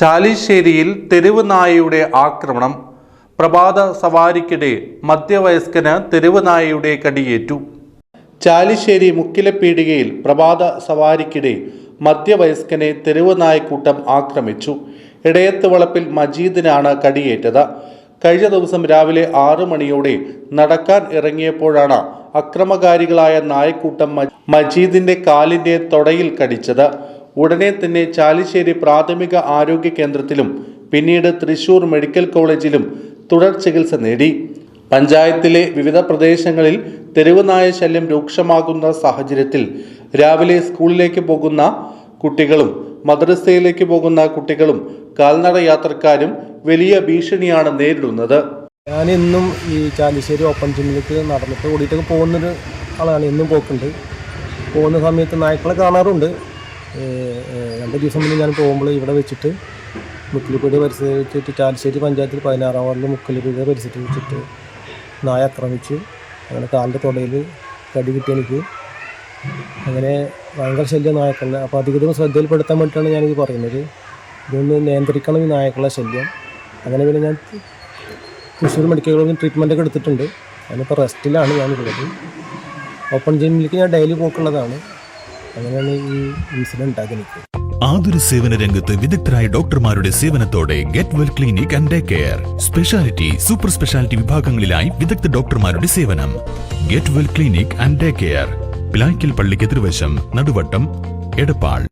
ചാലിശ്ശേരിയിൽ തെരുവ് നായയുടെ ആക്രമണം പ്രഭാത സവാരിക്കിടെ മധ്യവയസ്കന് തെരുവ് നായയുടെ കടിയേറ്റു. ചാലിശ്ശേരി മുക്കിലപ്പീടികയിൽ പ്രഭാത സവാരിക്കിടെ മധ്യവയസ്കനെ തെരുവ് നായക്കൂട്ടം ആക്രമിച്ചു. ഇടയത്ത് വളപ്പിൽ മജീദിനാണ് കടിയേറ്റത്. കഴിഞ്ഞ ദിവസം രാവിലെ ആറു മണിയോടെ നടക്കാൻ ഇറങ്ങിയപ്പോഴാണ് അക്രമകാരികളായ നായക്കൂട്ടം മജീദിന്റെ കാലിന്റെ തൊടയിൽ കടിച്ചത്. ഉടനെ തന്നെ ചാലിശ്ശേരി പ്രാഥമിക ആരോഗ്യ കേന്ദ്രത്തിലും പിന്നീട് തൃശൂർ മെഡിക്കൽ കോളേജിലും തുടർ ചികിത്സ നേടി. പഞ്ചായത്തിലെ വിവിധ പ്രദേശങ്ങളിൽ തെരുവുനായ ശല്യം രൂക്ഷമാകുന്ന സാഹചര്യത്തിൽ രാവിലെ സ്കൂളിലേക്ക് പോകുന്ന കുട്ടികളും മദ്രസയിലേക്ക് പോകുന്ന കുട്ടികളും കാൽനട യാത്രക്കാരും വലിയ ഭീഷണിയാണ് നേരിടുന്നത്. ഞാൻ ഇന്നും ഈ ചാലിശ്ശേരി ഓപ്പൺ ജിമ്മിലേക്ക് നടന്നിട്ട് ഓടിയിട്ടൊക്കെ പോകുന്നൊരു ആളാണ്. ഇന്നും പോക്കുണ്ട്. പോകുന്ന സമയത്ത് നായ്ക്കളെ കാണാറുണ്ട്. രണ്ട് ദിവസം മുന്നേ ഞാൻ പോകുമ്പോൾ ഇവിടെ വെച്ചിട്ട് മുക്കിലിപ്പുഴ പരിസരത്ത് വെച്ചിട്ട് ചാലശ്ശേരി പഞ്ചായത്തിൽ പതിനാറാം വാർഡിൽ മുക്കിലിപ്പുഴ പരിസരത്ത് വെച്ചിട്ട് നായ ആക്രമിച്ച് അങ്ങനെ കാലിന്റെ തൊടയിൽ കടി കിട്ടി എനിക്ക്. അങ്ങനെ ഭയങ്കര ശല്യം നായക്കളുടെ അപ്പോൾ അധികൃതർ ശ്രദ്ധയിൽപ്പെടുത്താൻ വേണ്ടിയിട്ടാണ് ഞാനിത് പറയുന്നത്. ഇതൊന്ന് നിയന്ത്രിക്കണം ഈ നായക്കളുടെ ശല്യം. അങ്ങനെ പിന്നെ ഞാൻ തൃശ്ശൂർ മെഡിക്കൽ കോളേജിൽ ട്രീറ്റ്മെന്റ് ഒക്കെ എടുത്തിട്ടുണ്ട്. അതിനിപ്പോൾ റെസ്റ്റിലാണ് ഞാനുള്ളത് ഓപ്പൺ ജിമ്മിലേക്ക് ഞാൻ ഡെയിലി പോക്കുള്ളതാണ്. അങ്ങനെയാണ് ഈ ഇൻസിഡന്റ് ഉണ്ടാക്കി ആതുര സേവന രംഗത്ത് വിദഗ്ധരായ ഡോക്ടർമാരുടെ സേവനത്തോടെ get well clinic and day care. Speciality super speciality വിഭാഗങ്ങളിലായി വിദഗ്ധ ഡോക്ടർമാരുടെ സേവനം. Get well clinic and day care. Pilaykkal പള്ളിക്ക് എതിർവശം നടുവട്ടം എടപ്പാൾ.